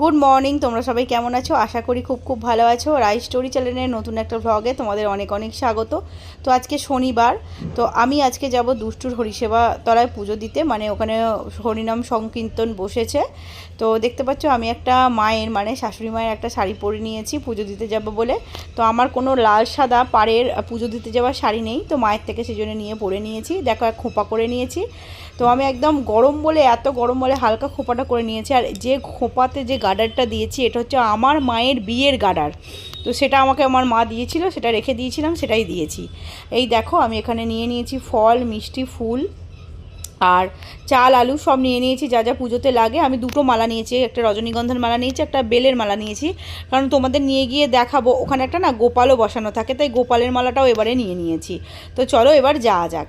Good morning তোমরা সবাই কেমন আছো? আশা করি খুব খুব ভালো আছো। রাই স্টোরি চ্যানেলের নতুন একটা ভ্লগে তোমাদের অনেক অনেক স্বাগত। তো আজকে শনিবার, তো আমি আজকে যাব দুষ্টুর হরিসেবা তলায় পুজো দিতে। মানে ওখানে হরিনাম সংকীর্তন বসেছে। তো দেখতে পাচ্ছ, আমি একটা মায়ের মানে শাশুড়ি মায়ের একটা শাড়ি পরে নিয়েছি, পুজো দিতে যাব বলে। তো আমার কোনো লাল সাদা পাড়ের পুজো দিতে যাওয়ার শাড়ি নেই। তো মায়ের থেকে সেই জন্য নিয়ে পরে নিয়েছি। দেখো, এক খোঁপা করে নিয়েছি। তো আমি একদম গরম বলে, এত গরম বলে হালকা খোঁপাটা করে নিয়েছি। আর যে খোঁপাতে যে গার্ডারটা দিয়েছি এটা হচ্ছে আমার মায়ের বিয়ের গার্ডার তো সেটা আমাকে আমার মা দিয়েছিল সেটা রেখে দিয়েছিলাম সেটাই দিয়েছি এই দেখো আমি এখানে নিয়ে নিয়েছি ফল মিষ্টি ফুল আর চাল আলু সব নিয়ে নিয়েছি যা যা পুজোতে লাগে আমি দুটো মালা নিয়েছি একটা রজনীগন্ধার মালা নিয়েছি একটা বেলের মালা নিয়েছি কারণ তোমাদের নিয়ে গিয়ে দেখাবো ওখানে একটা না গোপালও বসানো থাকে তাই গোপালের মালাটাও এবারে নিয়ে নিয়েছি তো চলো এবার যাওয়া যাক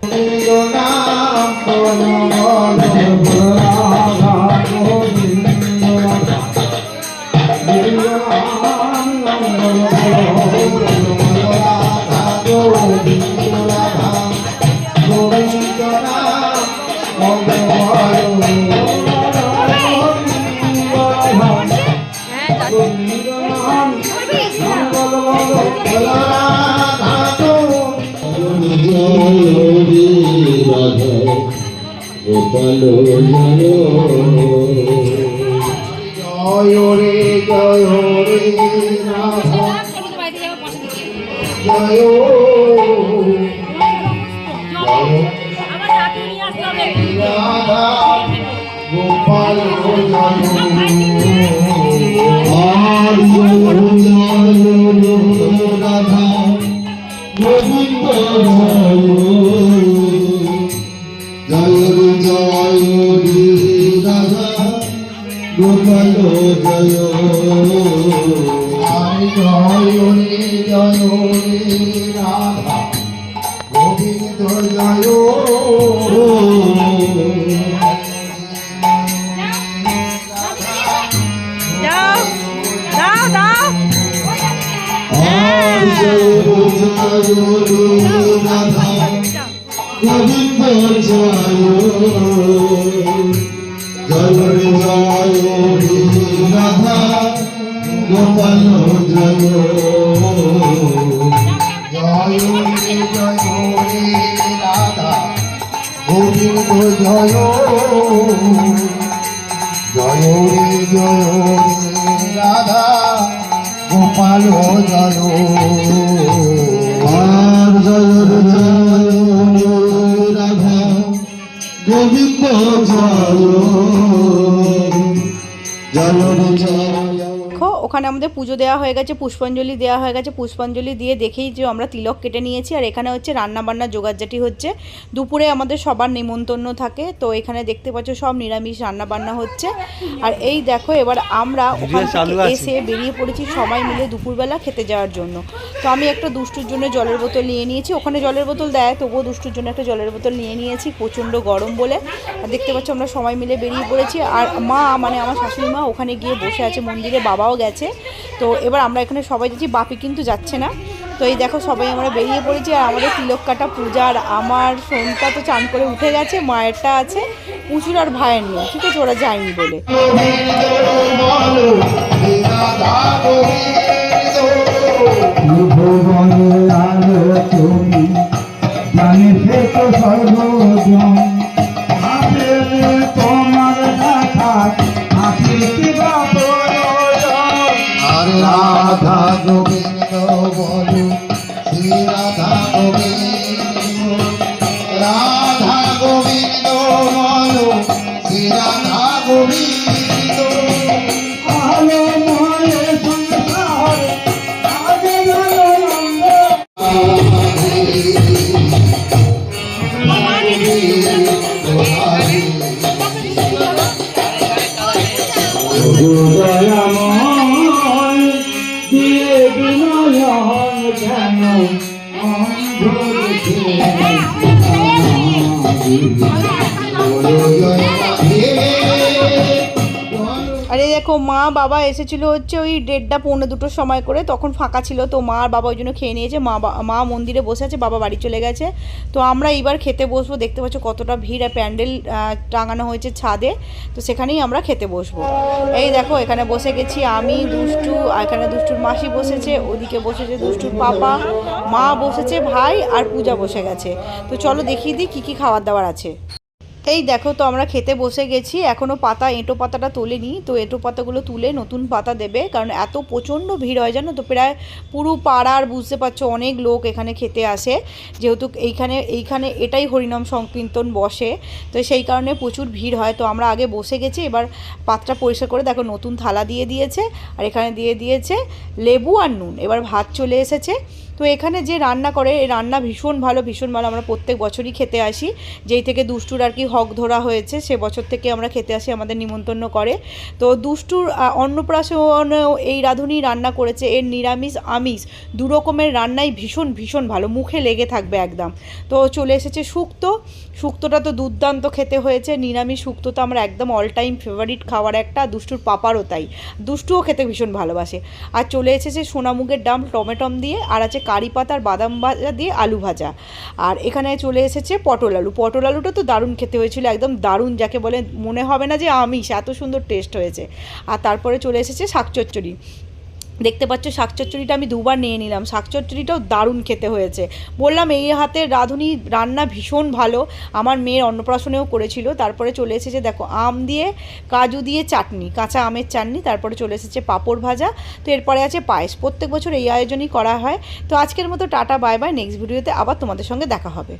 গোপাল জয় রে জয় রে জয় গোপাল রাধা গোবিন্দ গোপাল জয়। জয় রে জয় রে রাধা। গোবিন্দ জয়। গোবিন্দ জয়। জয় জয়। রাধা গোপাল জয় জয় জয় রাধা গোবিন্দ জয় জয় রে জয় রাধা গোপাল জয় আর জয় জয় রাধা গোবিন্দ জয়। জয় রে জয় দেখো ওখানে আমাদের পুজো দেওয়া হয়ে গেছে পুষ্পাঞ্জলি দেওয়া হয়ে গেছে পুষ্পাঞ্জলি দিয়ে দেখেই যে আমরা তিলক কেটে নিয়েছি। আর এখানে হচ্ছে রান্না বান্না জোগাড়জাটি হচ্ছে। দুপুরে আমাদের সবার নেমন্তন্ন থাকে তো এখানে দেখতে পাচ্ছ সব নিরামিষ রান্নাবান্না হচ্ছে। আর এই দেখো এবার আমরা ওখান থেকে এসে বেরিয়ে পড়েছি সবাই মিলে দুপুরবেলা খেতে যাওয়ার জন্য। তো আমি একটা দুষ্টুর জন্য জলের বোতল নিয়ে নিয়েছি। ওখানে জলের বোতল দেয় তবুও দুষ্টুর জন্য একটা জলের বোতল নিয়ে নিয়েছি প্রচণ্ড গরম বলে। আর দেখতে পাচ্ছ আমরা সবাই মিলে বেরিয়ে পড়েছি। আর মা মানে আমার শাশুড়ি মা ওখানে গিয়ে বসে আছে মন্দিরে বাবাও গেছে। তো এবার আমরা এখানে সবাই যাচ্ছি, বাপি কিন্তু যাচ্ছে না। তো এই দেখো সবাই আমরা বেরিয়ে পড়েছি আর আমাদের তিলক কাটা আর আমার সোনটা তো চান করে উঠে গেছে, মায়েরটা আছে, উঁচুর আর ভাইয়ের নেই ঠিক আছে, ওরা যায়নি বলে। রাধা ধরেছে দেখো মা, বাবা এসেছিল হচ্ছে ওই দেড়টা পৌনে দুটোর সময় করে। তখন ফাঁকা ছিল তো মা আর বাবা ওই জন্য খেয়ে নিয়েছে। মা মা মন্দিরে বসে আছে, বাবা বাড়ি চলে গেছে। তো আমরা এইবার খেতে বসবো। দেখতে পাচ্ছ কতটা ভিড় আর প্যান্ডেল টাঙানো হয়েছে ছাদে। তো সেখানেই আমরা খেতে বসবো। এই দেখো এখানে বসে গেছি আমি, দুষ্টু এখানে দুষ্টুর মাসি বসেছে, ওদিকে বসেছে দুষ্টুর পাপা, মা বসেছে, ভাই আর পূজা বসে গেছে। তো চলো দেখিয়ে দিই কী কী খাবার দাবার আছে। এই দেখো তো আমরা খেতে বসে গেছি এখনও পাতা, এঁটো পাতাটা তোলেনি, তো এঁটো পাতাগুলো তুলে নতুন পাতা দেবে, কারণ এত প্রচণ্ড ভিড় হয় জানো তো, প্রায় পুরো পাড়ার বুঝতে পারছ অনেক লোক এখানে খেতে আসে, যেহেতু এইখানে এইখানে এটাই হরিনাম সংকীর্তন বসে, তো সেই কারণে প্রচুর ভিড় হয়, তো আমরা আগে বসে গেছি, এবার পাত্রটা পরিষ্কার করে দেখো নতুন থালা দিয়ে দিয়েছে, আর এখানে দিয়ে দিয়েছে লেবু আর নুন, এবার ভাত চলে এসেছে তো এখানে যে রান্না করে এই রান্না ভীষণ ভালো ভীষণ ভালো। আমরা প্রত্যেক বছরই খেতে আসি। যেই থেকে দুষ্টুর আর কি হক ধরা হয়েছে সে বছর থেকে আমরা খেতে আসি আমাদের নিমন্ত্রণ করে। তো দুষ্টুর আহ, অন্নপ্রাশনেও এই রাঁধুনি রান্না করেছে এর নিরামিষ আমিষ দু রকমের রান্নাই ভীষণ ভীষণ ভালো। মুখে লেগে থাকবে একদম। তো চলে এসেছে শুক্তো। শুক্তোটা তো দুর্দান্ত খেতে হয়েছে। নিরামিষ শুক্তো তো আমরা একদম অল টাইম ফেভারিট খাওয়ার একটা দুষ্টুর পাপারও তাই। দুষ্টুও খেতে ভীষণ ভালোবাসে। আর চলে এসেছে সোনামুগের ডাম টমেটম দিয়ে আর আছে কারি পাতার বাদাম ভাজা দিয়ে আলু ভাজা। আর এখানে চলে এসেছে পটল আলু। পটল আলুটা তো দারুণ খেতে হয়েছিল, একদম দারুণ, যাকে বলে মনে হবে না যে আমিষ, এত সুন্দর টেস্ট হয়েছে। আর তারপরে চলে এসেছে শাক চচ্চড়ি দেখতে পাচ্ছ শাক চচ্চড়িটা আমি দুবার নিয়ে নিলাম। শাক চচ্চড়িটাও দারুণ খেতে হয়েছে। বললাম, এই হাতের রাঁধুনি রান্না ভীষণ ভালো। আমার মেয়ের অন্নপ্রাশনেও করেছিল। তারপরে চলে এসেছে, দেখো, আম দিয়ে কাজু দিয়ে চাটনি, কাঁচা আমের চাটনি, তারপরে চলে এসেছে পাঁপড় ভাজা। তো এরপরে আছে পায়েস। প্রত্যেক বছর এই আয়োজনই করা হয়। তো আজকের মতো টাটা, বাই বাই। নেক্সট ভিডিওতে আবার তোমাদের সঙ্গে দেখা হবে।